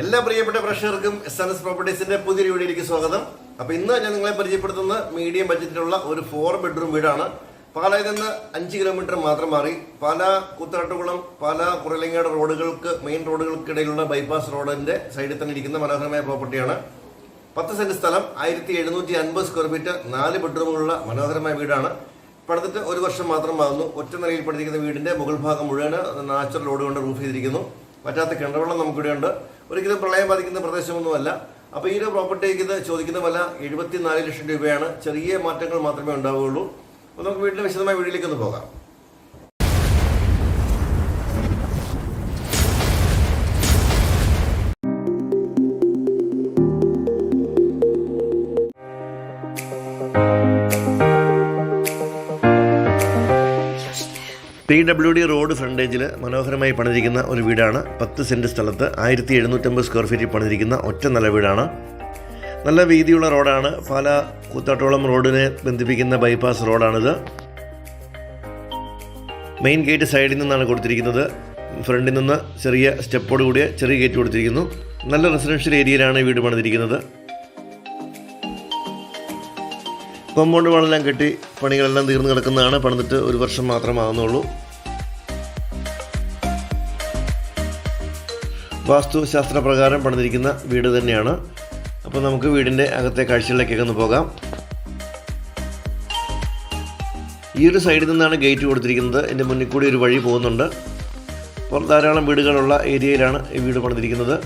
എല്ലാ പ്രിയപ്പെട്ട പ്രേക്ഷകർക്കും എസ് എൻ എസ് പ്രോപ്പർട്ടീസിന്റെ പുതിയൊരു വീഡിയോയിലേക്ക് സ്വാഗതം. അപ്പൊ ഇന്ന് ഞാൻ നിങ്ങളെ പരിചയപ്പെടുത്തുന്ന മീഡിയം ബഡ്ജറ്റിലുള്ള ഒരു ഫോർ ബെഡ്റൂം വീടാണ്. പാലായിൽ നിന്ന് അഞ്ച് കിലോമീറ്റർ മാത്രം മാറി. പാല കൂത്താട്ടുകുളം പാല കുറലങ്ങാട് റോഡുകൾക്ക് മെയിൻ റോഡുകൾക്കിടയിലുള്ള ബൈപ്പാസ് റോഡിന്റെ സൈഡിൽ തന്നെ ഇരിക്കുന്ന മനോഹരമായ പ്രോപ്പർട്ടിയാണ് പത്ത് സെന്റ് സ്ഥലം ആയിരത്തി എഴുന്നൂറ്റി അൻപത് സ്ക്വയർ ഫീറ്റ് നാല് ബെഡ്റൂമുകളുള്ള മനോഹരമായ വീടാണ്. പണിതിട്ട് ഒരു വർഷം മാത്രം മാത്രമാകുന്നു ഒറ്റ നിലയിൽ പണിതിരിക്കുന്ന വീടിന്റെ മുകൾ ഭാഗം മുഴുവൻ നാച്ചുറൽ ലോഡ് കൊണ്ട് റൂഫ് ചെയ്തിരിക്കുന്നു. പറ്റാത്ത കിണറുവെള്ളം നമുക്കിവിടെയുണ്ട്. ഒരിക്കലും പ്രളയം ബാധിക്കുന്ന പ്രദേശമൊന്നുമല്ല. അപ്പോൾ ഈ ഒരു പ്രോപ്പർട്ടിക്ക് ഇത് ചോദിക്കുന്ന വില എഴുപത്തിനാല് ലക്ഷം രൂപയാണ്. ചെറിയ മാറ്റങ്ങൾ മാത്രമേ ഉണ്ടാവുകയുള്ളൂ. അപ്പോൾ നമുക്ക് വീട്ടിലെ വിശദമായ വീട്ടിലേക്ക് ഒന്ന് പോകാം. പി ഡബ്ല്യു ഡി റോഡ് ഫ്രണ്ടേജിൽ മനോഹരമായി പണിതിരിക്കുന്ന ഒരു വീടാണ്. പത്ത് സെന്റ് സ്ഥലത്ത് ആയിരത്തി എഴുന്നൂറ്റമ്പത് സ്ക്വയർ ഫീറ്റിൽ പണിതിരിക്കുന്ന ഒറ്റ നില വീടാണ്. നല്ല വീതിയുള്ള റോഡാണ്. പാല കൂത്താട്ടോളം റോഡിനെ ബന്ധിപ്പിക്കുന്ന ബൈപ്പാസ് റോഡാണിത്. മെയിൻ ഗേറ്റ് സൈഡിൽ നിന്നാണ് കൊടുത്തിരിക്കുന്നത്. ഫ്രണ്ടിൽ നിന്ന് ചെറിയ സ്റ്റെപ്പോട് കൂടിയ ചെറിയ ഗേറ്റ് കൊടുത്തിരിക്കുന്നു. നല്ല റെസിഡൻഷ്യൽ ഏരിയയിലാണ് വീട് പണിതിരിക്കുന്നത്. കോമ്പൗണ്ട് വാളെല്ലാം കെട്ടി പണികളെല്ലാം തീർന്നു കിടക്കുന്നതാണ്. പണിതിട്ട് ഒരു വർഷം മാത്രമാകുന്നുള്ളൂ വാസ്തുശാസ്ത്രപ്രകാരം പണിതിരിക്കുന്ന വീട് തന്നെയാണ്. അപ്പോൾ നമുക്ക് വീടിന്റെ അകത്തെ കാഴ്ചകളിലേക്കൊക്കെ ഒന്ന് പോകാം. ഈ ഒരു സൈഡിൽ നിന്നാണ് ഗേറ്റ് കൊടുത്തിരിക്കുന്നത്. എന്റെ മുന്നിൽ കൂടി ഒരു വഴി പോകുന്നുണ്ട്. അപ്പോൾ ധാരാളം വീടുകളുള്ള ഏരിയയിലാണ് ഈ വീട് പണിതിരിക്കുന്നത്.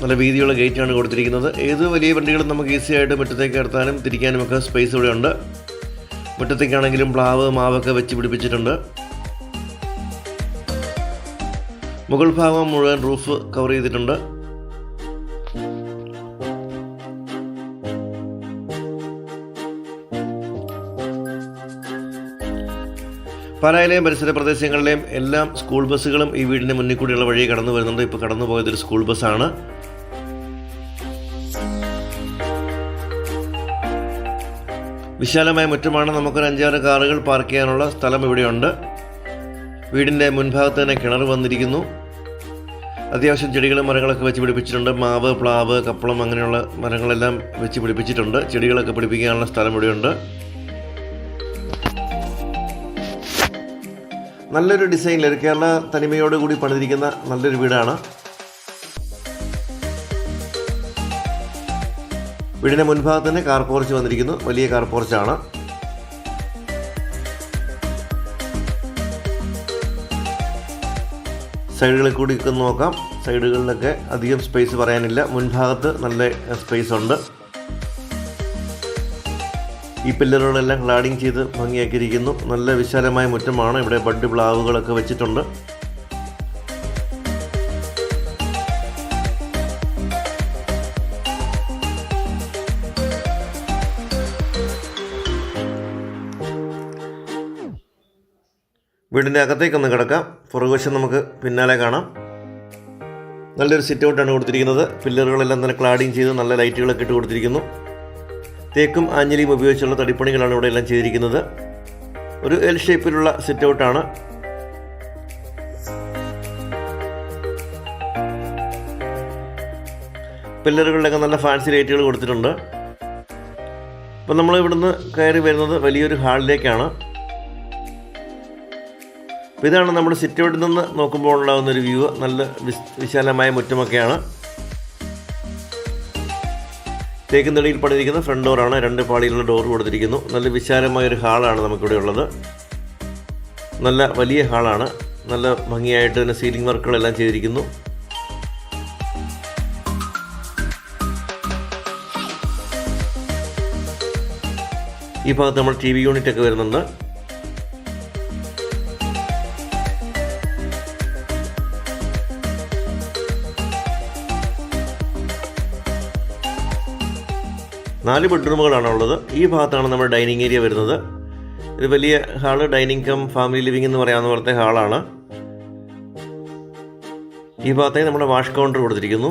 നല്ല വീതിയുള്ള ഗേറ്റാണ് കൊടുത്തിരിക്കുന്നത്. ഏത് വലിയ വണ്ടികളും നമുക്ക് ഈസി ആയിട്ട് മുറ്റത്തേക്ക് ഇടത്താനും തിരിക്കാനും ഒക്കെ സ്പേസ് ഇവിടെ ഉണ്ട് മുറ്റത്തേക്കാണെങ്കിലും പ്ലാവ് മാവൊക്കെ വെച്ച് പിടിപ്പിച്ചിട്ടുണ്ട്. മുകൾ ഭാഗം മുഴുവൻ റൂഫ് കവർ ചെയ്തിട്ടുണ്ട്. പാലായിലെയും പരിസര പ്രദേശങ്ങളിലെയും എല്ലാം സ്കൂൾ ബസ്സുകളും ഈ വീടിന്റെ മുന്നിൽ കൂടിയുള്ള വഴി കടന്നു വരുന്നുണ്ട്. ഇപ്പോൾ കടന്നു ഒരു സ്കൂൾ ബസ്സാണ്. വിശാലമായ മുറ്റമാണ്. നമുക്കൊരു അഞ്ചാറ് കാറുകൾ പാർക്ക് ചെയ്യാനുള്ള സ്ഥലം ഇവിടെയുണ്ട്. വീടിന്റെ മുൻഭാഗത്ത് തന്നെ കിണർ വന്നിരിക്കുന്നു. അത്യാവശ്യം ചെടികളും മരങ്ങളൊക്കെ വെച്ച് പിടിപ്പിച്ചിട്ടുണ്ട്. മാവ് പ്ലാവ് കപ്പളം അങ്ങനെയുള്ള മരങ്ങളെല്ലാം വെച്ച് പിടിപ്പിച്ചിട്ടുണ്ട്. ചെടികളൊക്കെ പിടിപ്പിക്കാനുള്ള സ്ഥലം ഇവിടെയുണ്ട്. നല്ലൊരു ഡിസൈനിൽ കേരള തനിമയോട് കൂടി പണിതിരിക്കുന്ന നല്ലൊരു വീടാണ്. വീടിന്റെ മുൻഭാഗത്ത് തന്നെ കാർ പോർച്ച് വന്നിരിക്കുന്നു. വലിയ കാർ പോർച്ചാണ്. സൈഡുകളിൽ കൂടി നോക്കാം. സൈഡുകളിലൊക്കെ അധികം സ്പേസ് പറയാനില്ല. മുൻഭാഗത്ത് നല്ല സ്പേസ് ഉണ്ട്. ഈ പില്ലറുകളെല്ലാം ക്ലാഡിങ് ചെയ്ത് ഭംഗിയാക്കിയിരിക്കുന്നു. നല്ല വിശാലമായ മുറ്റമാണ്. ഇവിടെ ബഡ് പ്ലാവുകളൊക്കെ വെച്ചിട്ടുണ്ട്. വീടിന്റെ അകത്തേക്കൊന്ന് കിടക്കാം. പുറകുവശം നമുക്ക് പിന്നാലെ കാണാം. നല്ലൊരു സിറ്റ് ഔട്ടാണ് കൊടുത്തിരിക്കുന്നത്. പില്ലറുകളെല്ലാം തന്നെ ക്ലാഡിങ് ചെയ്ത് നല്ല ലൈറ്റുകളൊക്കെ ഇട്ട് കൊടുത്തിരിക്കുന്നു. തേക്കും ആഞ്ഞലിയും ഉപയോഗിച്ചുള്ള തടിപ്പണികളാണ് ഇവിടെ എല്ലാം ചെയ്തിരിക്കുന്നത്. ഒരു എൽ ഷേപ്പിലുള്ള സിറ്റ് ഔട്ടാണ് പില്ലറുകളിലൊക്കെ നല്ല ഫാൻസി ലൈറ്റുകൾ കൊടുത്തിട്ടുണ്ട്. അപ്പം നമ്മൾ ഇവിടുന്ന് കയറി വരുന്നത് വലിയൊരു ഹാളിലേക്കാണ് അപ്പോൾ ഇതാണ് നമ്മുടെ സിറ്റ് ഔട്ടിൽ നിന്ന് നോക്കുമ്പോൾ ഉണ്ടാകുന്ന ഒരു വ്യൂ നല്ല വിശാലമായ മുറ്റമൊക്കെയാണ്. തേക്കുന്നടിയിൽ പണിയിരിക്കുന്ന ഫ്രണ്ട് ഡോറാണ് രണ്ട് പാളിയിലുള്ള ഡോർ കൊടുത്തിരിക്കുന്നു. നല്ല വിശാലമായ ഒരു ഹാളാണ് നമുക്കിവിടെ ഉള്ളത്. നല്ല വലിയ ഹാളാണ് നല്ല ഭംഗിയായിട്ട് തന്നെ സീലിംഗ് വർക്കുകളെല്ലാം ചെയ്തിരിക്കുന്നു. ഈ ഭാഗത്ത് നമ്മൾ ടി വി യൂണിറ്റ് ഒക്കെ വരുന്നുണ്ട്. നാല് ബെഡ്റൂമുകളാണ് ഉള്ളത് ഈ ഭാഗത്താണ് നമ്മുടെ ഡൈനിങ് ഏരിയ വരുന്നത്. ഇത് വലിയ hall dining cum family living എന്ന് പറയാവുന്ന പോലത്തെ ഹാളാണ്. ഈ ഭാഗത്തേക്ക് നമ്മുടെ വാഷ് കൗണ്ടർ കൊടുത്തിരിക്കുന്നു.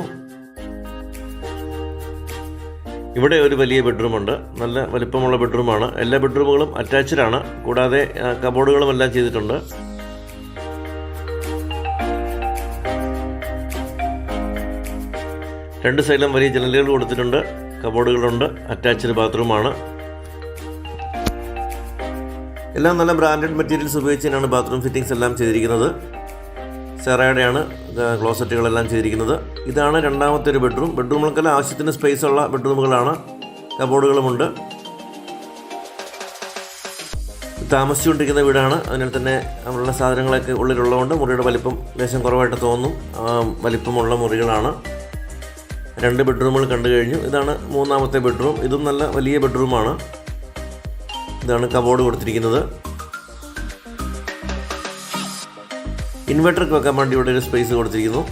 ഇവിടെ ഒരു വലിയ ബെഡ്റൂമുണ്ട്. നല്ല വലിപ്പമുള്ള ബെഡ്റൂമാണ്. എല്ലാ ബെഡ്റൂമുകളും അറ്റാച്ച്ഡ് ആണ്. കൂടാതെ കബോർഡുകളും എല്ലാം ചെയ്തിട്ടുണ്ട്. രണ്ട് സൈഡിലും വലിയ ജനലുകൾ കൊടുത്തിട്ടുണ്ട്. കബോർഡുകളുണ്ട്. അറ്റാച്ച്ഡ് ബാത്റൂമാണ്. എല്ലാം നല്ല ബ്രാൻഡഡ് മെറ്റീരിയൽസ് ഉപയോഗിച്ച് തന്നെയാണ് ബാത്റൂം ഫിറ്റിംഗ്സ് എല്ലാം ചെയ്തിരിക്കുന്നത്. സെറയുടെയാണ് ക്ലോസറ്റുകളെല്ലാം ചെയ്തിരിക്കുന്നത്. ഇതാണ് രണ്ടാമത്തെ ഒരു ബെഡ്റൂം ബെഡ്റൂമുകൾക്കെല്ലാം ആവശ്യത്തിന് സ്പേസ് ഉള്ള ബെഡ്റൂമുകളാണ് കബോർഡുകളുമുണ്ട് താമസിച്ചുകൊണ്ടിരിക്കുന്ന വീടാണ്. അതിനാൽ തന്നെ നമ്മളുടെ സാധനങ്ങളൊക്കെ ഉള്ളിലുള്ളതുകൊണ്ട് മുറിയുടെ വലിപ്പം ലേശം കുറവായിട്ട് തോന്നും. വലിപ്പമുള്ള മുറികളാണ്. രണ്ട് ബെഡ്റൂമുകൾ കണ്ടു കഴിഞ്ഞു. ഇതാണ് മൂന്നാമത്തെ ബെഡ്റൂം ഇതും നല്ല വലിയ ബെഡ്റൂമാണ് ഇതാണ് കബോർഡ് കൊടുത്തിരിക്കുന്നത്. ഇൻവെർട്ടർക്ക് വെക്കാൻ വേണ്ടി ഇവിടെ ഒരു സ്പേസ് കൊടുത്തിരിക്കുന്നു.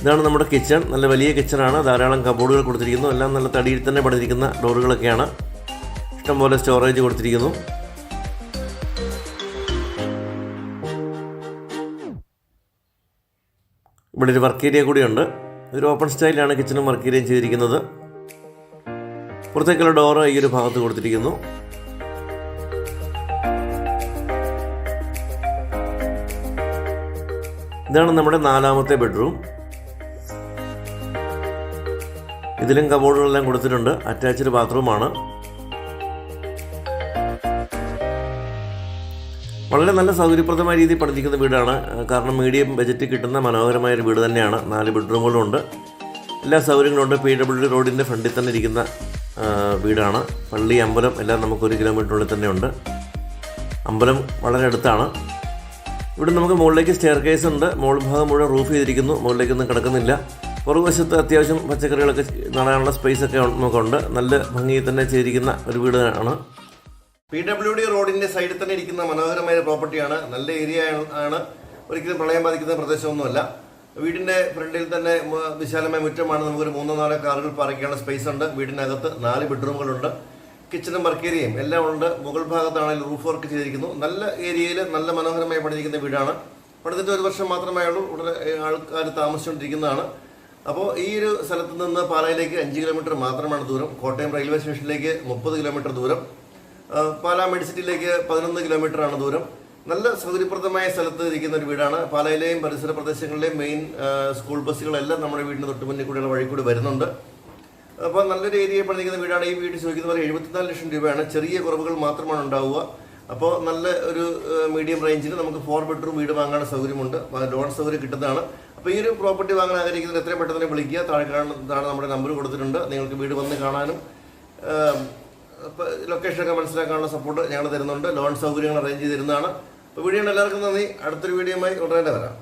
ഇതാണ് നമ്മുടെ കിച്ചൺ നല്ല വലിയ കിച്ചണാണ് ധാരാളം കബോർഡുകൾ കൊടുത്തിരിക്കുന്നു. എല്ലാം നല്ല തടിയിൽ തന്നെ പണിതിരിക്കുന്ന ഡോറുകളൊക്കെയാണ് ഇഷ്ടംപോലെ സ്റ്റോറേജ് കൊടുത്തിരിക്കുന്നു. ഇവിടെ ഒരു വർക്ക് ഏരിയ കൂടിയുണ്ട്. ഒരു ഓപ്പൺ സ്റ്റൈലാണ് കിച്ചണും വർക്ക് ഏരിയയും ചെയ്തിരിക്കുന്നത്. പുറത്തേക്കുള്ള ഡോറ് ഈ ഒരു ഭാഗത്ത് കൊടുത്തിരിക്കുന്നു. ഇതാണ് നമ്മുടെ നാലാമത്തെ ബെഡ്റൂം ഇതിലും കബോർഡുകളെല്ലാം കൊടുത്തിട്ടുണ്ട്. അറ്റാച്ച്ഡ് ബാത്റൂമാണ് വളരെ നല്ല സൗകര്യപ്രദമായ രീതിയിൽ പഠിപ്പിക്കുന്ന വീടാണ്. കാരണം മീഡിയം ബജറ്റ് കിട്ടുന്ന മനോഹരമായ ഒരു വീട് തന്നെയാണ്. നാല് ബെഡ്റൂമുകളുണ്ട് എല്ലാ സൗകര്യങ്ങളുണ്ട് പി ഡബ്ല്യു ഡി റോഡിന്റെ ഫ്രണ്ടിൽ തന്നെ ഇരിക്കുന്ന വീടാണ്. പള്ളി അമ്പലം എല്ലാം നമുക്ക് ഒരു കിലോമീറ്ററിനുള്ളിൽ തന്നെ ഉണ്ട്. അമ്പലം വളരെ അടുത്താണ്. ഇവിടെ നമുക്ക് മുകളിലേക്ക് സ്റ്റെയർ കേസ് ഉണ്ട്. മുകൾ ഭാഗം മുഴുവൻ റൂഫ് ചെയ്തിരിക്കുന്നു. മുകളിലേക്കൊന്നും കിടക്കുന്നില്ല. പുറകുവശത്ത് അത്യാവശ്യം പച്ചക്കറികളൊക്കെ നടാനുള്ള സ്പേസ് ഒക്കെ നമുക്കുണ്ട് നല്ല ഭംഗിയിൽ തന്നെ ചെയ്തിരിക്കുന്ന ഒരു വീടാണ്. പി ഡബ്ല്യു ഡി റോഡിന്റെ സൈഡിൽ തന്നെ ഇരിക്കുന്ന മനോഹരമായ പ്രോപ്പർട്ടിയാണ്. നല്ല ഏരിയ ആണ് ഒരിക്കലും പ്രളയം ബാധിക്കുന്ന പ്രദേശമൊന്നുമല്ല. വീടിന്റെ ഫ്രണ്ടിൽ തന്നെ വിശാലമായ മുറ്റമാണ്. നമുക്കൊരു മൂന്നോ നാലോ കാറുകൾ പാർക്കാനുള്ള സ്പേസ് ഉണ്ട്. വീടിനകത്ത് നാല് ബെഡ്റൂമുകളുണ്ട് കിച്ചണും വർക്ക് ഏരിയയും എല്ലാം ഉണ്ട്. മുകൾ ഭാഗത്താണെങ്കിൽ റൂഫ് വർക്ക് ചെയ്തിരിക്കുന്നു. നല്ല ഏരിയയിൽ നല്ല മനോഹരമായി പണിതിരിക്കുന്ന വീടാണ്. പണിതിട്ട് ഒരു വർഷം മാത്രമേ ഉള്ളൂ ഉടനെ ആൾക്കാർ താമസിച്ചുകൊണ്ടിരിക്കുന്നതാണ്. അപ്പോൾ ഈ ഒരു സ്ഥലത്ത് നിന്ന് പാലയിലേക്ക് അഞ്ച് കിലോമീറ്റർ മാത്രമാണ് ദൂരം. കോട്ടയം റെയിൽവേ സ്റ്റേഷനിലേക്ക് മുപ്പത് കിലോമീറ്റർ ദൂരം. പാലാ മെഡിസിറ്റിയിലേക്ക് പതിനൊന്ന് കിലോമീറ്റർ ആണ് ദൂരം. നല്ല സൗകര്യപ്രദമായ സ്ഥലത്ത് ഇരിക്കുന്ന ഒരു വീടാണ്. പാലയിലെയും പരിസര പ്രദേശങ്ങളിലെയും മെയിൻ സ്കൂൾ ബസ്സുകളെല്ലാം നമ്മുടെ വീടിന് തൊട്ട് മുന്നിൽ കൂടിയുള്ള വഴി കൂടി വരുന്നുണ്ട്. അപ്പോൾ നല്ലൊരു ഏരിയയിൽ പണിയിക്കുന്ന വീടാണ്. ഈ വീട് ചോദിക്കുന്നത് പോലെ എഴുപത്തിനാല് ലക്ഷം രൂപയാണ്. ചെറിയ കുറവുകൾ മാത്രമാണ് ഉണ്ടാവുക. അപ്പോൾ നല്ല ഒരു മീഡിയം റേഞ്ചിൽ നമുക്ക് ഫോർ ബെഡ്റൂം വീട് വാങ്ങാൻ സൗകര്യമുണ്ട്. ലോൺ സൗകര്യം കിട്ടുന്നതാണ്. അപ്പോൾ ഈ ഒരു പ്രോപ്പർട്ടി വാങ്ങാൻ ആഗ്രഹിക്കുന്നത് എത്രയും പെട്ടെന്ന് വിളിക്കുക. താഴെ കാണുന്നതാണ് നമ്മുടെ നമ്പർ കൊടുത്തിട്ടുണ്ട്. നിങ്ങൾക്ക് വീട് വന്ന് കാണാനും ലൊക്കേഷനൊക്കെ മനസ്സിലാക്കാനുള്ള സപ്പോർട്ട് ഞങ്ങൾ തരുന്നുണ്ട്. ലോൺ സൗകര്യങ്ങൾ അറേഞ്ച് ചെയ്ത് തരുന്നതാണ്. അപ്പോൾ വീഡിയോ എല്ലാവർക്കും നന്ദി. അടുത്തൊരു വീഡിയോയുമായി ഉടനെ വരാം.